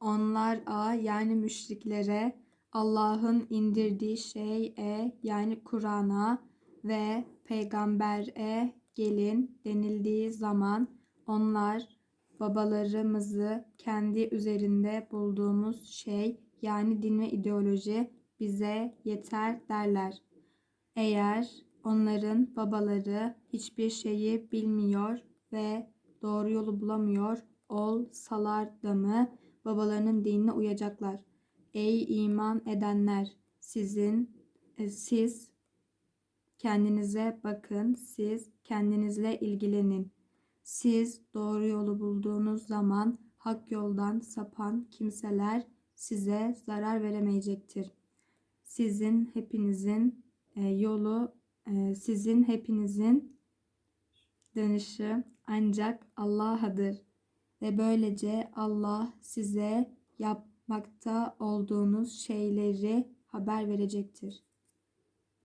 onlar a yani müşriklere Allah'ın indirdiği şeye yani Kur'an'a ve peygambere gelin denildiği zaman onlar babalarımızı kendi üzerinde bulduğumuz şey yani din ve ideoloji bize yeter derler. Eğer onların babaları hiçbir şeyi bilmiyor ve doğru yolu bulamıyor olsalar da mı babalarının dinine uyacaklar. Ey iman edenler sizin e, siz kendinize bakın siz kendinizle ilgilenin. Siz doğru yolu bulduğunuz zaman hak yoldan sapan kimseler size zarar veremeyecektir. Sizin hepinizin e, yolu e, sizin hepinizin dönüşü ancak Allah'adır ve böylece Allah size yapmakta olduğunuz şeyleri haber verecektir.